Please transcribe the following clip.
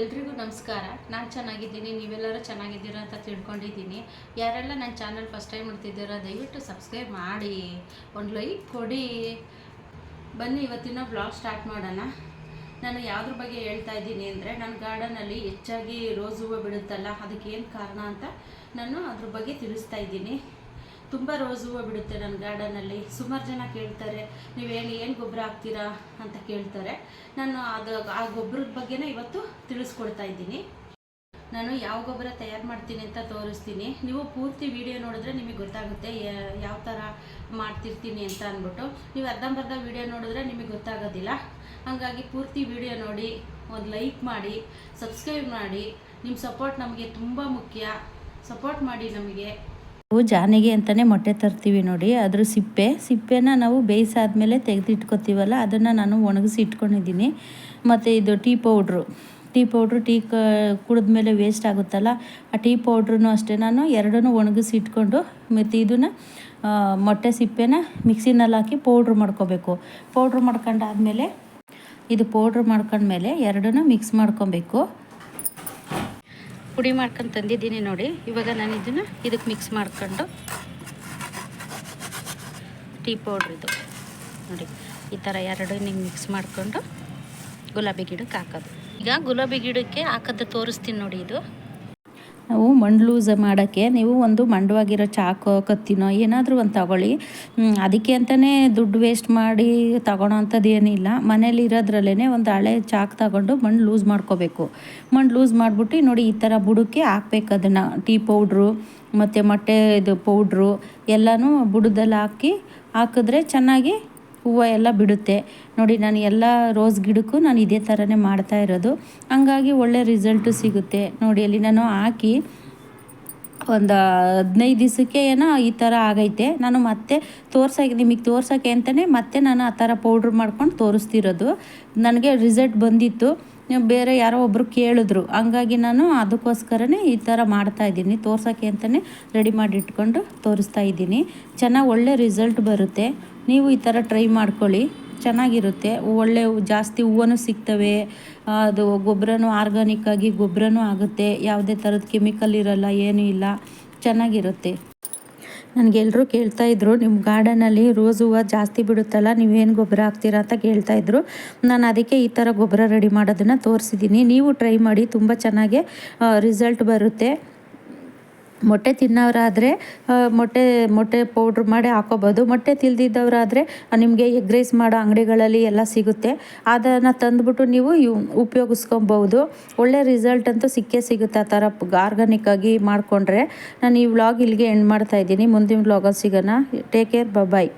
ಎಲ್ರಿಗೂ ನಮಸ್ಕಾರ. ನಾನು ಚೆನ್ನಾಗಿದ್ದೀನಿ, ನೀವೆಲ್ಲರೂ ಚೆನ್ನಾಗಿದ್ದೀರಾ ಅಂತ ತಿಳ್ಕೊಂಡಿದ್ದೀನಿ. ಯಾರೆಲ್ಲ ನನ್ನ ಚಾನಲ್ ಫಸ್ಟ್ ಟೈಮ್ ನೋಡ್ತಿದ್ದೀರಾ ದಯವಿಟ್ಟು ಸಬ್ಸ್ಕ್ರೈಬ್ ಮಾಡಿ. ಒಂದು ಲೈಕ್ ಕೊಡಿ. ಬನ್ನಿ, ಇವತ್ತಿನ ಬ್ಲಾಗ್ ಸ್ಟಾರ್ಟ್ ಮಾಡೋಣ. ನಾನು ಯಾವುದ್ರ ಬಗ್ಗೆ ಹೇಳ್ತಾ ಇದ್ದೀನಿ ಅಂದರೆ ನನ್ನ ಗಾರ್ಡನಲ್ಲಿ ಹೆಚ್ಚಾಗಿ ರೋಸ್ ಹೂವು ಬಿಡುತ್ತಲ್ಲ, ಅದಕ್ಕೆ ಏನು ಕಾರಣ ಅಂತ ನಾನು ಅದ್ರ ಬಗ್ಗೆ ತಿಳಿಸ್ತಾ ಇದ್ದೀನಿ. ತುಂಬ ರೋಸ್ ಹೂವು ಬಿಡುತ್ತೆ ನನ್ನ ಗಾರ್ಡನಲ್ಲಿ ಸುಮಾರು ಜನ ಕೇಳ್ತಾರೆ ನೀವೇನು ಏನು ಗೊಬ್ಬರ ಹಾಕ್ತೀರಾ? ಅಂತ ಕೇಳ್ತಾರೆ. ನಾನು ಅದು, ಆ ಗೊಬ್ಬರದ ಬಗ್ಗೆನೇ ಇವತ್ತು ತಿಳಿಸ್ಕೊಡ್ತಾ ಇದ್ದೀನಿ. ನಾನು ಯಾವ ಗೊಬ್ಬರ ತಯಾರು ಮಾಡ್ತೀನಿ ಅಂತ ತೋರಿಸ್ತೀನಿ. ನೀವು ಪೂರ್ತಿ ವಿಡಿಯೋ ನೋಡಿದ್ರೆ ನಿಮಗೆ ಗೊತ್ತಾಗುತ್ತೆ ಯಾವ ಥರ ಮಾಡ್ತಿರ್ತೀನಿ ಅಂತ ಅಂದ್ಬಿಟ್ಟು. ನೀವು ಅರ್ಧಂಬರ್ಧ ವಿಡಿಯೋ ನೋಡಿದ್ರೆ ನಿಮಗೆ ಗೊತ್ತಾಗೋದಿಲ್ಲ. ಹಾಗಾಗಿ ಪೂರ್ತಿ ವಿಡಿಯೋ ನೋಡಿ, ಒಂದು ಲೈಕ್ ಮಾಡಿ, ಸಬ್ಸ್ಕ್ರೈಬ್ ಮಾಡಿ. ನಿಮ್ಮ ಸಪೋರ್ಟ್ ನಮಗೆ ತುಂಬ ಮುಖ್ಯ. ಸಪೋರ್ಟ್ ಮಾಡಿ ನಮಗೆ. ನಾವು ಜಾನಿಗೆ ಅಂತಲೇ ಮೊಟ್ಟೆ ತರ್ತೀವಿ ನೋಡಿ. ಅದ್ರ ಸಿಪ್ಪೆ, ಸಿಪ್ಪೆನ ನಾವು ಬೇಯಿಸಾದ್ಮೇಲೆ ತೆಗೆದಿಟ್ಕೊತೀವಲ್ಲ, ಅದನ್ನು ನಾನು ಒಣಗಿಸಿ ಇಟ್ಕೊಂಡಿದ್ದೀನಿ. ಮತ್ತು ಇದು tea powder. Tea powder tea ಕ, ಕುಡಿದ್ಮೇಲೆ ವೇಸ್ಟ್ ಆಗುತ್ತಲ್ಲ, ಆ ಟೀ ಪೌಡ್ರೂ ಅಷ್ಟೇ ನಾನು ಎರಡನ್ನೂ ಒಣಗಿಸಿ ಇಟ್ಕೊಂಡು, ಮತ್ತು ಇದನ್ನು ಮೊಟ್ಟೆ ಸಿಪ್ಪೆನ ಮಿಕ್ಸಿನಲ್ಲಿ ಹಾಕಿ ಪೌಡ್ರ್ ಮಾಡ್ಕೋಬೇಕು. ಪೌಡ್ರ್ ಮಾಡ್ಕೊಂಡಾದ್ಮೇಲೆ, ಇದು ಪೌಡ್ರ್ ಮಾಡ್ಕೊಂಡ್ಮೇಲೆ ಎರಡನ್ನೂ ಮಿಕ್ಸ್ ಮಾಡ್ಕೊಬೇಕು. ಪುಡಿ ಮಾಡ್ಕೊಂಡು ತಂದಿದ್ದೀನಿ ನೋಡಿ. ಇವಾಗ ನಾನು ಇದನ್ನು ಇದಕ್ಕೆ ಮಿಕ್ಸ್ ಮಾಡ್ಕೊಂಡು ಟೀ ಪೌಡ್ರ್ ಇದು. ನೋಡಿ, ಈ ಥರ ಎರಡು ನಿಂಗೆ ಮಿಕ್ಸ್ ಮಾಡಿಕೊಂಡು ಗುಲಾಬಿ ಗಿಡಕ್ಕೆ ಹಾಕೋದು. ಈಗ ಗುಲಾಬಿ ಗಿಡಕ್ಕೆ ಹಾಕೋದು ತೋರಿಸ್ತೀನಿ ನೋಡಿ ಇದು. ನಾವು ಮಣ್ಣು ಲೂಸ್ ಮಾಡೋಕ್ಕೆ ನೀವು ಒಂದು ಮಂಡವಾಗಿರೋ ಚಾಕು, ಕತ್ತಿನೋ ಏನಾದರೂ ಒಂದು ತಗೊಳ್ಳಿ. ಅದಕ್ಕೆ ಅಂತಲೇ ದುಡ್ಡು ವೇಸ್ಟ್ ಮಾಡಿ ತಗೊಳೋ ಅಂಥದ್ದು ಏನಿಲ್ಲ. ಮನೇಲಿ ಇರೋದ್ರಲ್ಲೇ ಒಂದು ಹಳೆ ಚಾಕ್ ತಗೊಂಡು ಮಣ್ಣು ಲೂಸ್ ಮಾಡ್ಕೋಬೇಕು. ಮಣ್ಣು ಲೂಸ್ ಮಾಡಿಬಿಟ್ಟು ನೋಡಿ ಈ ಥರ ಬುಡಕ್ಕೆ ಹಾಕ್ಬೇಕು ಅದನ್ನು. ಟೀ ಪೌಡ್ರು, ಮತ್ತು ಮೊಟ್ಟೆ ಇದು ಪೌಡ್ರು ಎಲ್ಲನೂ ಬುಡದಲ್ಲಿ ಹಾಕಿ ಹಾಕಿದ್ರೆ ಚೆನ್ನಾಗಿ ಹೂವು ಎಲ್ಲ ಬಿಡುತ್ತೆ. ನೋಡಿ, ನಾನು ಎಲ್ಲ ರೋಸ್ ಗಿಡಕ್ಕೂ ನಾನು ಇದೇ ಥರನೇ ಮಾಡ್ತಾ ಇರೋದು. ಹಂಗಾಗಿ ಒಳ್ಳೆ ರಿಸಲ್ಟು ಸಿಗುತ್ತೆ. ನೋಡಿ, ಅಲ್ಲಿ ನಾನು ಹಾಕಿ ಒಂದು ಹದಿನೈದು ದಿವಸಕ್ಕೆ ಏನೋ ಈ ಥರ ಆಗೈತೆ. ನಾನು ಮತ್ತೆ ತೋರ್ಸೋಕೆ, ನಿಮಗೆ ತೋರ್ಸೋಕ್ಕೆ ಅಂತಲೇ ಮತ್ತೆ ನಾನು ಆ ಥರ ಪೌಡ್ರ್ ಮಾಡ್ಕೊಂಡು ತೋರಿಸ್ತಿರೋದು. ನನಗೆ ರಿಸಲ್ಟ್ ಬಂದಿತ್ತು. ಬೇರೆ ಯಾರೋ ಒಬ್ಬರು ಕೇಳಿದ್ರು. ಹಂಗಾಗಿ ನಾನು ಅದಕ್ಕೋಸ್ಕರನೇ ಈ ಥರ ಮಾಡ್ತಾ ಇದ್ದೀನಿ. ತೋರ್ಸೋಕ್ಕೆ ಅಂತಲೇ ರೆಡಿ ಮಾಡಿ ಇಟ್ಕೊಂಡು ತೋರಿಸ್ತಾ ಇದ್ದೀನಿ. ಚೆನ್ನಾಗಿ ಒಳ್ಳೆ ರಿಸಲ್ಟ್ ಬರುತ್ತೆ. ನೀವು ಈ ಥರ ಟ್ರೈ ಮಾಡ್ಕೊಳ್ಳಿ. ಚೆನ್ನಾಗಿರುತ್ತೆ. ಒಳ್ಳೆ ಜಾಸ್ತಿ ಹೂವನು ಸಿಗ್ತವೆ. ಅದು ಗೊಬ್ಬರನೂ ಆರ್ಗಾನಿಕ್ ಆಗಿ ಗೊಬ್ಬರನೂ ಆಗುತ್ತೆ. ಯಾವುದೇ ಥರದ ಕೆಮಿಕಲ್ ಇರಲ್ಲ, ಏನೂ ಇಲ್ಲ. ಚೆನ್ನಾಗಿರುತ್ತೆ. ನನಗೆಲ್ಲರೂ ಕೇಳ್ತಾ ಇದ್ರು ನಿಮ್ಮ ಗಾರ್ಡನಲ್ಲಿ ರೋಸ್ ಹೂವು ಜಾಸ್ತಿ ಬಿಡುತ್ತಲ್ಲ ನೀವೇನು ಗೊಬ್ಬರ ಹಾಕ್ತೀರಾ ಅಂತ ಕೇಳ್ತಾ ಇದ್ರು. ನಾನು ಅದಕ್ಕೆ ಈ ಥರ ಗೊಬ್ಬರ ರೆಡಿ ಮಾಡೋದನ್ನು ತೋರಿಸಿದ್ದೀನಿ ನೀವು ಟ್ರೈ ಮಾಡಿ, ತುಂಬ ಚೆನ್ನಾಗೆ ರಿಸಲ್ಟ್ ಬರುತ್ತೆ. ಮೊಟ್ಟೆ ತಿನ್ನೋರಾದರೆ ಮೊಟ್ಟೆ ಮೊಟ್ಟೆ ಪೌಡ್ರ್ ಮಾಡಿ ಹಾಕೋಬೋದು. ಮೊಟ್ಟೆ ತಿಲ್ದಿದ್ದವರಾದರೆ ನಿಮಗೆ ಎಗ್ ರೈಸ್ ಮಾಡೋ ಅಂಗಡಿಗಳಲ್ಲಿ ಎಲ್ಲ ಸಿಗುತ್ತೆ. ಅದನ್ನು ತಂದುಬಿಟ್ಟು ನೀವು ಉಪಯೋಗಿಸ್ಕೊಬೋದು. ಒಳ್ಳೆ ರಿಸಲ್ಟ್ ಅಂತೂ ಸಿಕ್ಕೇ ಸಿಗುತ್ತೆ ಆ ಥರ ಆರ್ಗಾನಿಕ್ ಆಗಿ ಮಾಡಿಕೊಂಡ್ರೆ. ನಾನು ಈ ವ್ಲಾಗ್ ಇಲ್ಲಿಗೆ ಎಂಡ್ ಮಾಡ್ತಾ ಇದ್ದೀನಿ. ಮುಂದಿನ ವ್ಲಾಗಲ್ಲಿ ಸಿಗೋಣ. Take care bye